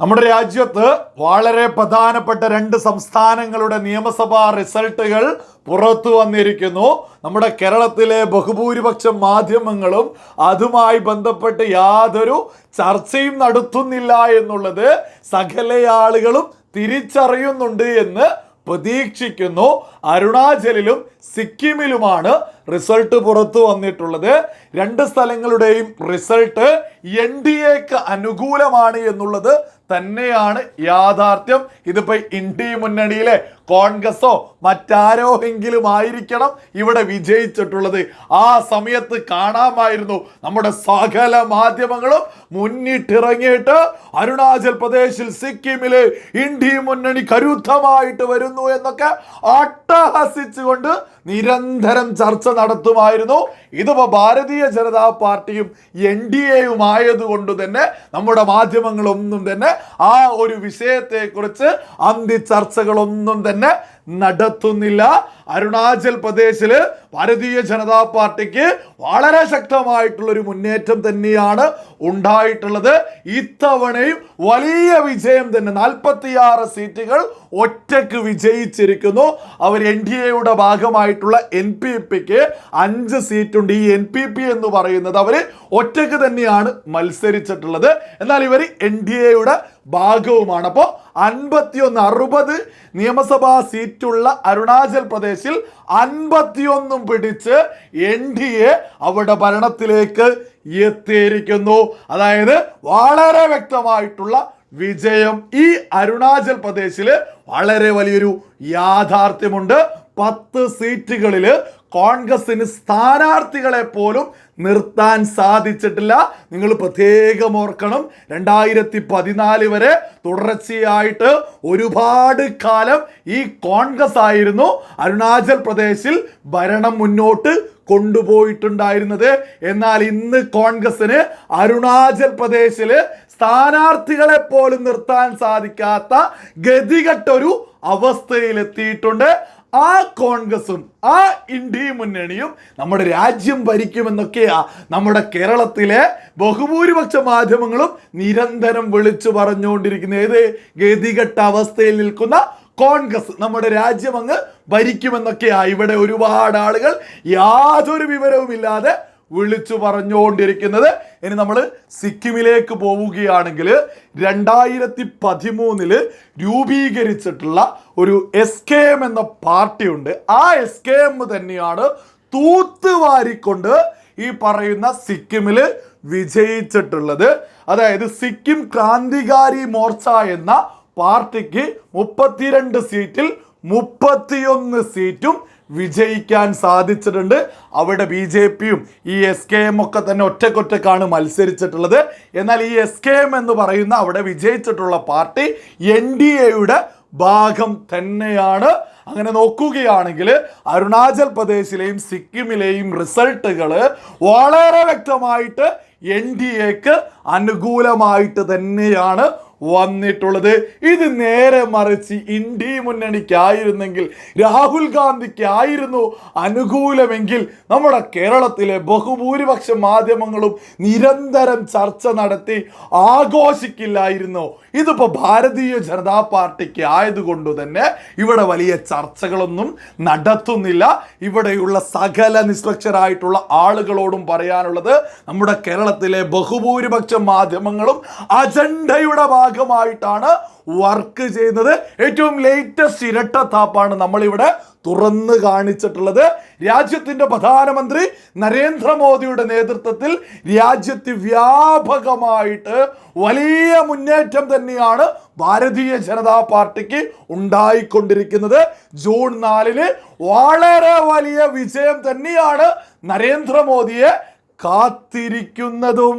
നമ്മുടെ രാജ്യത്ത് വളരെ പ്രധാനപ്പെട്ട രണ്ട് സംസ്ഥാനങ്ങളുടെ നിയമസഭാ റിസൾട്ടുകൾ പുറത്തു വന്നിരിക്കുന്നു. നമ്മുടെ കേരളത്തിലെ ബഹുഭൂരിപക്ഷം മാധ്യമങ്ങളും അതുമായി ബന്ധപ്പെട്ട് യാതൊരു ചർച്ചയും നടത്തുന്നില്ല എന്നുള്ളത് സകല ആളുകളും തിരിച്ചറിയുന്നുണ്ട് എന്ന് പ്രതീക്ഷിക്കുന്നു. അരുണാചലിലും സിക്കിമിലുമാണ് റിസൾട്ട് പുറത്തു വന്നിട്ടുള്ളത്. രണ്ട് സ്ഥലങ്ങളുടെയും റിസൾട്ട് എൻ ഡി എക്ക് അനുകൂലമാണ് എന്നുള്ളത് തന്നെയാണ് യാഥാർത്ഥ്യം. ഇതിപ്പോ ഇന്ത്യ മുന്നണിയിലെ കോൺഗ്രസോ മറ്റാരോ എങ്കിലും ആയിരിക്കണം ഇവിടെ വിജയിച്ചിട്ടുള്ളത്. ആ സമയത്ത് കാണാമായിരുന്നു നമ്മുടെ സകല മാധ്യമങ്ങളും മുന്നിട്ടിറങ്ങിയിട്ട് അരുണാചൽ പ്രദേശിൽ സിക്കിമിൽ ഇന്ത്യ മുന്നണി കരുത്തമായിട്ട് വരുന്നു എന്നൊക്കെ അട്ടഹസിച്ചുകൊണ്ട് നിരന്തരം ചർച്ച നടത്തുമായിരുന്നു. ഇതിപ്പോൾ ഭാരതീയ ജനതാ പാർട്ടിയും എൻ ഡി എയും ആയതുകൊണ്ട് തന്നെ നമ്മുടെ മാധ്യമങ്ങളൊന്നും തന്നെ ആ ഒരു വിഷയത്തെക്കുറിച്ച് അന്തി ചർച്ചകളൊന്നും തന്നെ നടത്തുന്നില്ല. അരുണാചൽ പ്രദേശിൽ ഭാരതീയ ജനതാ പാർട്ടിക്ക് വളരെ ശക്തമായിട്ടുള്ള ഒരു മുന്നേറ്റം തന്നെയാണ് ഉണ്ടായിട്ടുള്ളത്. ഇത്തവണയും വലിയ വിജയം തന്നെ നാൽപ്പത്തിയാറ് സീറ്റുകൾ ഒറ്റയ്ക്ക് വിജയിച്ചിരിക്കുന്നു. അവർ എൻ ഡി എയുടെ ഭാഗമായിട്ടുള്ള എൻ പി പിക്ക് അഞ്ച് സീറ്റുണ്ട്. ഈ എൻ പി പി എന്ന് പറയുന്നത് അവർ ഒറ്റയ്ക്ക് തന്നെയാണ് മത്സരിച്ചിട്ടുള്ളത്. എന്നാൽ ഇവർ എൻ ഡി എയുടെ ഭാഗവുമാണ്. അപ്പോൾ അൻപത്തിയൊന്ന് അറുപത് നിയമസഭാ സീറ്റുള്ള അരുണാചൽ പ്രദേശിൽ അൻപത്തിയൊന്നും പിടിച്ച് എൻ ഡി എ അവിടെ ഭരണത്തിലേക്ക് എത്തിയിരിക്കുന്നു. അതായത് വളരെ വ്യക്തമായിട്ടുള്ള വിജയം ഈ അരുണാചൽ പ്രദേശിൽ വളരെ വലിയൊരു യാഥാർത്ഥ്യമുണ്ട്. പത്ത് സീറ്റുകളിൽ കോൺഗ്രസിന് സ്ഥാനാർത്ഥികളെ പോലും നിർത്താൻ സാധിച്ചിട്ടില്ല. നിങ്ങൾ പ്രത്യേകം ഓർക്കണം രണ്ടായിരത്തി പതിനാല് വരെ തുടർച്ചയായിട്ട് ഒരുപാട് കാലം ഈ കോൺഗ്രസ് ആയിരുന്നു അരുണാചൽ പ്രദേശിൽ ഭരണം മുന്നോട്ട് കൊണ്ടുപോയിട്ടുണ്ടായിരുന്നത്. എന്നാൽ ഇന്ന് കോൺഗ്രസിന് അരുണാചൽ പ്രദേശിൽ സ്ഥാനാർത്ഥികളെ പോലും നിർത്താൻ സാധിക്കാത്ത ഗതികെട്ടൊരു അവസ്ഥയിലെത്തിയിട്ടുണ്ട്. ആ കോൺഗ്രസും ആ ഇന്ത്യ മുന്നണിയും നമ്മുടെ രാജ്യം ഭരിക്കുമെന്നൊക്കെയാ നമ്മുടെ കേരളത്തിലെ ബഹുഭൂരിപക്ഷ മാധ്യമങ്ങളും നിരന്തരം വിളിച്ചു പറഞ്ഞുകൊണ്ടിരിക്കുന്നത്. ഏത്? ഗതികെട്ട അവസ്ഥയിൽ നിൽക്കുന്ന കോൺഗ്രസ് നമ്മുടെ രാജ്യം അങ്ങ് ഭരിക്കുമെന്നൊക്കെയാ ഇവിടെ ഒരുപാട് ആളുകൾ യാതൊരു വിവരവുമില്ലാതെ വിളിച്ചു പറഞ്ഞുകൊണ്ടിരിക്കുന്നത്. ഇനി നമ്മൾ സിക്കിമിലേക്ക് പോവുകയാണെങ്കിൽ രണ്ടായിരത്തി പതിമൂന്നിൽ രൂപീകരിച്ചിട്ടുള്ള ഒരു എസ് കെ എം എന്ന പാർട്ടിയുണ്ട്. ആ എസ് കെ എം തന്നെയാണ് തൂത്തുവാരിക്കൊണ്ട് ഈ പറയുന്ന സിക്കിമിൽ വിജയിച്ചിട്ടുള്ളത്. അതായത് സിക്കിം ക്രാന്തികാരി മോർച്ച എന്ന പാർട്ടിക്ക് മുപ്പത്തിരണ്ട് സീറ്റിൽ മുപ്പത്തിയൊന്ന് സീറ്റും വിജയിക്കാൻ സാധിച്ചിട്ടുണ്ട്. അവിടെ ബി ജെ പിയും ഈ എസ് കെ എം ഒക്കെ തന്നെ ഒറ്റക്കൊറ്റക്കാണ് മത്സരിച്ചിട്ടുള്ളത്. എന്നാൽ ഈ എസ് കെ എം എന്ന് പറയുന്ന അവിടെ വിജയിച്ചിട്ടുള്ള പാർട്ടി എൻ ഡി എയുടെ ഭാഗം തന്നെയാണ്. അങ്ങനെ നോക്കുകയാണെങ്കിൽ അരുണാചൽ പ്രദേശിലെയും സിക്കിമിലെയും റിസൾട്ടുകൾ വളരെ വ്യക്തമായിട്ട് എൻ ഡി എക്ക് അനുകൂലമായിട്ട് തന്നെയാണ് വന്നിട്ടുള്ളത്. ഇത് നേരെ മറിച്ച് ഇന്ത്യ മുന്നണിക്കായിരുന്നെങ്കിൽ രാഹുൽ ഗാന്ധിക്കായിരുന്നു അനുകൂലമെങ്കിൽ നമ്മുടെ കേരളത്തിലെ ബഹുഭൂരിപക്ഷ മാധ്യമങ്ങളും നിരന്തരം ചർച്ച നടത്തി ആഘോഷിക്കില്ലായിരുന്നു. ഇതിപ്പോൾ ഭാരതീയ ജനതാ പാർട്ടിക്ക് ആയതുകൊണ്ട് തന്നെ ഇവിടെ വലിയ ചർച്ചകളൊന്നും നടത്തുന്നില്ല. ഇവിടെയുള്ള സകല നിഷ്പക്ഷരായിട്ടുള്ള ആളുകളോടും പറയാനുള്ളത് നമ്മുടെ കേരളത്തിലെ ബഹുഭൂരിപക്ഷ മാധ്യമങ്ങളും അജണ്ടയുടെ ഭാഗമായിട്ടാണ് വർക്ക് ചെയ്യുന്നത്. ഏറ്റവും ലേറ്റസ്റ്റ് ഇരട്ടത്താപ്പാണ് നമ്മളിവിടെ തുറന്ന് കാണിച്ചിട്ടുള്ളത്. രാജ്യത്തിന്റെ പ്രധാനമന്ത്രി നരേന്ദ്രമോദിയുടെ നേതൃത്വത്തിൽ രാജ്യത്ത് വ്യാപകമായിട്ട് വലിയ മുന്നേറ്റം തന്നെയാണ് ഭാരതീയ ജനതാ പാർട്ടിക്ക് ഉണ്ടായിക്കൊണ്ടിരിക്കുന്നത്. ജൂൺ നാലിന് വളരെ വലിയ വിജയം തന്നെയാണ് നരേന്ദ്രമോദിയെ കാത്തിരിക്കുന്നതും.